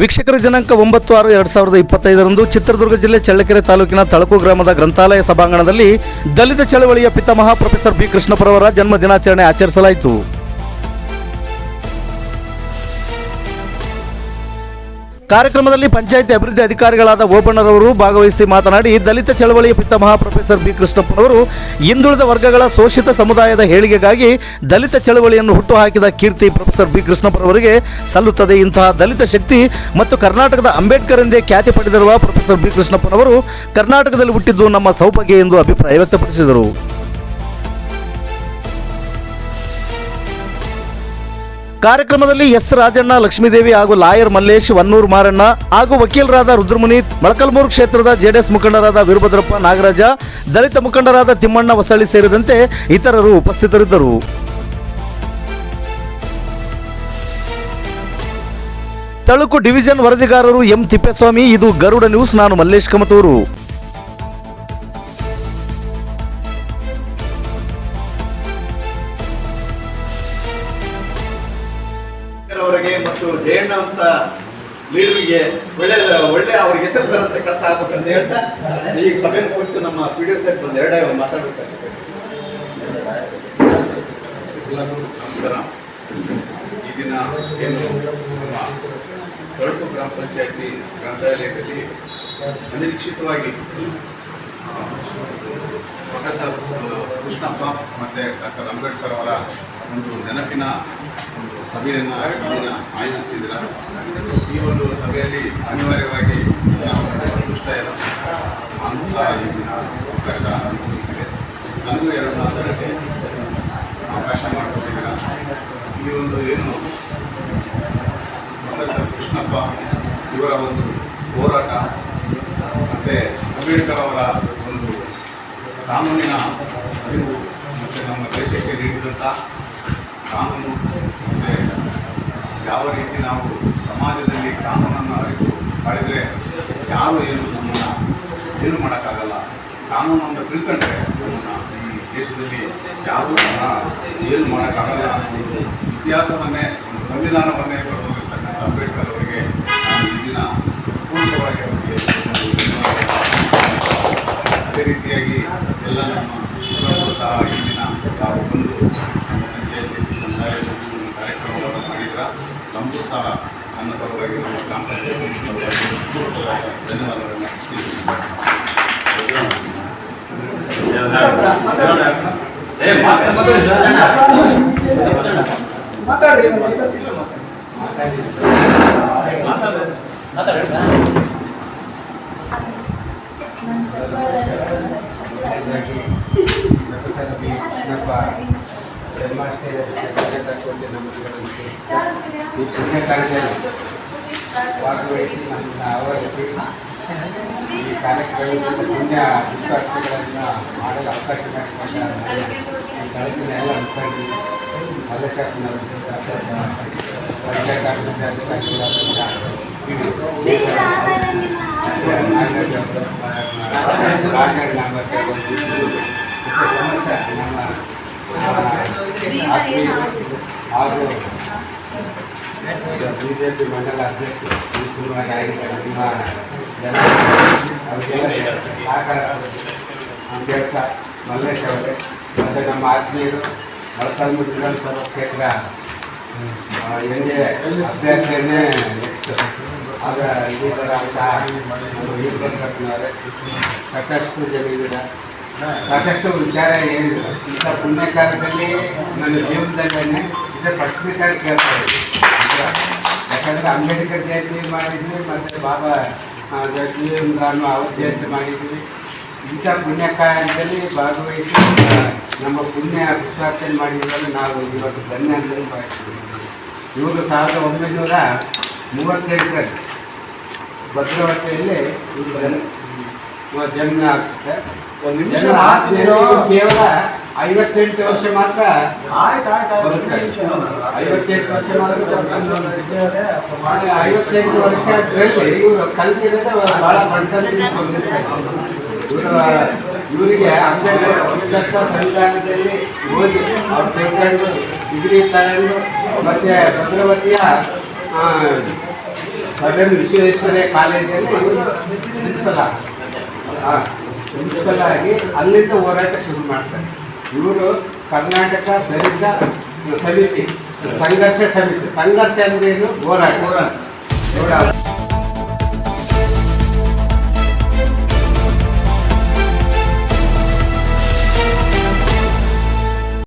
ವೀಕ್ಷಕರ ದಿನಾಂಕ ಒಂಬತ್ತು ಆರು ಎರಡ್ ಸಾವಿರದ ಇಪ್ಪತ್ತೈದರಂದು ಚಿತ್ರದುರ್ಗ ಜಿಲ್ಲೆ ಚಳ್ಳಕೆರೆ ತಾಲೂಕಿನ ತಳಕು ಗ್ರಾಮದ ಗ್ರಂಥಾಲಯ ಸಭಾಂಗಣದಲ್ಲಿ ದಲಿತ ಚಳವಳಿಯ ಪಿತಾಮಹ ಪ್ರೊಫೆಸರ್ ಬಿ ಕೃಷ್ಣಪ್ಪರವರ ಜನ್ಮ ದಿನಾಚರಣೆ ಆಚರಿಸಲಾಯಿತು. ಕಾರ್ಯಕ್ರಮದಲ್ಲಿ ಪಂಚಾಯಿತಿ ಅಭಿವೃದ್ಧಿ ಅಧಿಕಾರಿಗಳಾದ ಓಬಣ್ಣರವರು ಭಾಗವಹಿಸಿ ಮಾತನಾಡಿ, ದಲಿತ ಚಳವಳಿಯ ಪಿತಾಮಹ ಪ್ರೊಫೆಸರ್ ಬಿ. ಕೃಷ್ಣಪ್ಪನವರು ಹಿಂದುಳಿದ ವರ್ಗಗಳ ಶೋಷಿತ ಸಮುದಾಯದ ಏಳಿಗೆಗಾಗಿ ದಲಿತ ಚಳವಳಿಯನ್ನು ಹುಟ್ಟುಹಾಕಿದ ಕೀರ್ತಿ ಪ್ರೊಫೆಸರ್ ಬಿ. ಕೃಷ್ಣಪ್ಪನವರಿಗೆ ಸಲ್ಲುತ್ತದೆ. ಇಂತಹ ದಲಿತ ಶಕ್ತಿ ಮತ್ತು ಕರ್ನಾಟಕದ ಅಂಬೇಡ್ಕರ್ ಎಂದೇ ಖ್ಯಾತಿ ಪಡೆದಿರುವ ಪ್ರೊಫೆಸರ್ ಬಿ. ಕೃಷ್ಣಪ್ಪನವರು ಕರ್ನಾಟಕದಲ್ಲಿ ಹುಟ್ಟಿದ್ದು ನಮ್ಮ ಸೌಭಾಗ್ಯ ಎಂದು ಅಭಿಪ್ರಾಯ ವ್ಯಕ್ತಪಡಿಸಿದರು. ಕಾರ್ಯಕ್ರಮದಲ್ಲಿ ಎಸ್ ರಾಜಣ್ಣ, ಲಕ್ಷ್ಮೀದೇವಿ ಹಾಗೂ ಲಾಯರ್ ಮಲ್ಲೇಶ್, ವನ್ನೂರ್ ಮಾರಣ್ಣ ಹಾಗೂ ವಕೀಲರಾದ ರುದ್ರಮುನಿ ಮೊಳಕಲ್ಮೂರು ಕ್ಷೇತ್ರದ ಜೆಡಿಎಸ್ ಮುಖಂಡರಾದ ವೀರಭದ್ರಪ್ಪ ನಾಗರಾಜ, ದಲಿತ ಮುಖಂಡರಾದ ತಿಮ್ಮಣ್ಣ ಹೊಸಳ್ಳಿ ಸೇರಿದಂತೆ ಇತರರು ಉಪಸ್ಥಿತರಿದ್ದರು. ತಳುಕು ಡಿವಿಷನ್ ವರದಿಗಾರರು ಎಂ ತಿಪ್ಪೇಸ್ವಾಮಿ, ಇದು ಗರುಡ ನ್ಯೂಸ್, ನಾನು ಮಲ್ಲೇಶ್ ಕಮತೂರು. ಅವರಿಗೆ ಮತ್ತು ಜಯಣ್ಣ ಅಂತ ಲೀಡರ್ಗೆ ಒಳ್ಳೆ ಒಳ್ಳೆ ಅವ್ರಿಗೆ ಹೆಸರು ತರಂತ ಕೆಲಸ ಆಗ್ಬೇಕಂತ ಹೇಳ್ತಾ, ಈ ಸಭೆ ಕುರಿತು ನಮ್ಮ ಪಿ ಡಿ ಸೆಟ್ ಒಂದು ಎರಡೇ ಒಂದು ಎಲ್ಲರಿಗೂ ನಮಸ್ಕಾರ. ಈ ದಿನ ಏನು ನಮ್ಮ ಗ್ರಾಮ ಪಂಚಾಯತಿ ಗ್ರಂಥಾಲಯದಲ್ಲಿ ಅನಿರೀಕ್ಷಿತವಾಗಿ ಪ್ರೊಫೆಸರ್ ಕೃಷ್ಣಪ್ಪ ಮತ್ತು ಡಾಕ್ಟರ್ ಅಂಬೇಡ್ಕರ್ ಅವರ ಒಂದು ನೆನಪಿನ ಒಂದು ಸಭೆಯನ್ನು ದಿನ ಆಯೋಜಿಸಿದ್ದೀರ? ಈ ಒಂದು ಸಭೆಯಲ್ಲಿ ಅನಿವಾರ್ಯವಾಗಿ ನಾವು ಅದೃಷ್ಟ ನಾನು ಸಹ ಈ ದಿನ ಅವಕಾಶ ಅನುಭವಿಸಿದೆ. ನನಗೂ ಎರಡು ಮಾತಾಡೋಕ್ಕೆ ಅವಕಾಶ ಮಾಡಿಕೊಟ್ಟಿದ್ದೀರ? ಈ ಒಂದು ಏನು ಪ್ರೊಫೆಸರ್ ಕೃಷ್ಣಪ್ಪ ಇವರ ಒಂದು ಹೋರಾಟ, ಮತ್ತು ಅಂಬೇಡ್ಕರ್ ಅವರ ಒಂದು ಕಾನೂನಿನ ಅರಿವು, ಮತ್ತು ನಮ್ಮ ದೇಶಕ್ಕೆ ನೀಡಿದಂಥ ಕಾನೂನು ಯಾವ ರೀತಿ ನಾವು ಸಮಾಜದಲ್ಲಿ ಕಾನೂನನ್ನು ಅರಿತು ಮಾಡಿದರೆ ಯಾರು ಏನು ನಮ್ಮನ್ನು ಏನು ಮಾಡೋಕ್ಕಾಗಲ್ಲ? ಕಾನೂನನ್ನು ತಿಳ್ಕೊಂಡ್ರೆ ನಮ್ಮನ್ನು ಈ ದೇಶದಲ್ಲಿ ಯಾರು ನಮ್ಮ ಏನು ಮಾಡೋಕ್ಕಾಗಲ್ಲ ಅನ್ನೋದು ಇತಿಹಾಸವನ್ನೇ ಸಂವಿಧಾನವನ್ನೇ ಬರೆದಿರ್ತಕ್ಕಂಥ ಅಂಬೇಡ್ಕರ್ ಅವರಿಗೆ ನಾನು ಈ ದಿನ ಪೂರ್ಣವಾಗಿ ಅವರಿಗೆ ಅದೇ ರೀತಿಯಾಗಿ ಎಲ್ಲ ನಮ್ಮ ಎಲ್ಲರೂ ಸಹ ಈ ದಿನ ತಾವು ಬಂದು ನಮ್ಮ ಪಂಚಾಯತಿ ಪಂಚಾಯತ್ ಒಂದು ಕಾರ್ಯಕ್ರಮವನ್ನು ಮಾಡಿದ್ರ ನಮಗೂ ಸಹ ನನ್ನ ಪರವಾಗಿ ನಮ್ಮ ಗ್ರಾಮ ಪಂಚಾಯತಿ ಪರವಾಗಿ ಧನ್ಯವಾದಗಳನ್ನು ತಿಳಿಸ್ತೀನಿ. ನಮ್ಮ ಜನ್ಮಾಷ್ಟಮಿ ಕೊಟ್ಟು ನಮಗೆ ಈ ಪುಣ್ಯ ಕಾರ್ಯದಲ್ಲಿ ಭಾಗವಹಿಸಿ ನಮ್ಮನ್ನ ಆವರಿಸಿ ಈ ಕಾರ್ಯಕ್ರಮದಿಂದ ಪುಣ್ಯ ವಿಶ್ವಾಸಗಳನ್ನು ಮಾಡಲು ಅವಕಾಶ ಮಾಡಿಕೊಂಡ ಈ ತಾಲೂಕಿನ ಎಲ್ಲ ಮುಖಂಡರು ಮಲ್ಲಶಾಸನ ಪಂಚಾಯತ್ ಆಡಳಿತ ಅಧಿಕಾರಿಗಳಾದಂಥ ರಾಜಣ್ಣ ಮತ್ತು ಒಂದು ನಮ್ಮ ಹಾಗೂ ಬಿ ಜೆ ಪಿ ಮಂಡಲ ಅಧ್ಯಕ್ಷರು ಸಹಕಾರ ಅಂಬೇಡ್ಕ ಮಲ್ಲೇಶ್ ಅವರೇ ಮತ್ತು ನಮ್ಮ ಆತ್ಮೀಯರು ಮೊಳಕಾಲ್ಮೂರು ವಿಧಾನಸಭಾ ಕ್ಷೇತ್ರ ಎನ್ ಡಿ ಅಭ್ಯರ್ಥಿಯನ್ನೇ ನೆಕ್ಸ್ಟ್ ಆಗ ಲೀಡರ್ ಅಂತ ಸಾಕಷ್ಟು ಜನ ಸಾಕಷ್ಟು ವಿಚಾರ ಹೇಳಿದ್ರು. ಇಂಥ ಪುಣ್ಯ ಕಾಲದಲ್ಲಿ ನನ್ನ ಜೀವನದಲ್ಲೇ ಇದು ಫಸ್ಟ್ ವಿಚಾರ ಕೇಳ್ತಾ ಇದ್ದೀವಿ ಯಾಕಂದರೆ ಅಂಬೇಡ್ಕರ್ ಜಯಂತಿ ಮಾಡಿದ್ವಿ, ಮತ್ತು ಬಾಬಾ ಜಗಜೀವನರನ್ನು ಅವ್ರ ಜಯಂತಿ ಮಾಡಿದ್ವಿ. ಇಂಥ ಪುಣ್ಯ ಕಾರ್ಯದಲ್ಲಿ ಭಾಗವಹಿಸಿ ನಮ್ಮ ಪುಣ್ಯ ವಿಶ್ವಾಸನೆ ಮಾಡಿದ್ರಲ್ಲಿ ನಾವು ಇವತ್ತು ಧನ್ಯ ಅಂತ ಭಾವಿಸ್ತೀವಿ ಇವರು ಸಾವಿರದ ಒಂಬೈನೂರ ಮೂವತ್ತೆಂಟರಲ್ಲಿ ಭದ್ರಾವತಿಯಲ್ಲಿ ಇವರು ಜನ್ಮ ಆಗ್ತದೆ ಒಂದು ನಿಮಿಷ ಕೇವಲ ಐವತ್ತೆಂಟು ವರ್ಷ ಮಾತ್ರ. ಐವತ್ತೆಂಟು ವರ್ಷ ಮಾತ್ರ ಐವತ್ತೆಂಟು ವರ್ಷದಲ್ಲಿ ಇವರು ಕಲ್ತಿರೋದು ಬಹಳ ಬಂದಿರ್ತಾರೆ ಇವರು ಇವರಿಗೆ ಅಂಬೇಡ್ಕರ್ ಸಂವಿಧಾನದಲ್ಲಿ ಓದಿ ಅವ್ರು ತಿಳ್ಕೊಂಡು ಡಿಗ್ರಿ ತಗೊಂಡು ಮತ್ತೆ ಭದ್ರಾವತಿಯ ಆ, ವಿಶ್ವೇಶ್ವರ ವಿಶ್ವೇಶ್ವರಯ್ಯ ಕಾಲೇಜಲ್ಲಿ ಹಾಂ ಪ್ರಿನ್ಸಿಪಲ್ ಆಗಿ ಅಲ್ಲಿಂದ ಹೋರಾಟ ಶುರು ಮಾಡ್ತಾರೆ. ಇವರು ಕರ್ನಾಟಕ ದಲಿತ ಸಮಿತಿ ಸಂಘರ್ಷ ಸಮಿತಿ. ಸಂಘರ್ಷ ಅಂದ್ರೇನು ಹೋರಾಟ. ಹೋರಾಟ.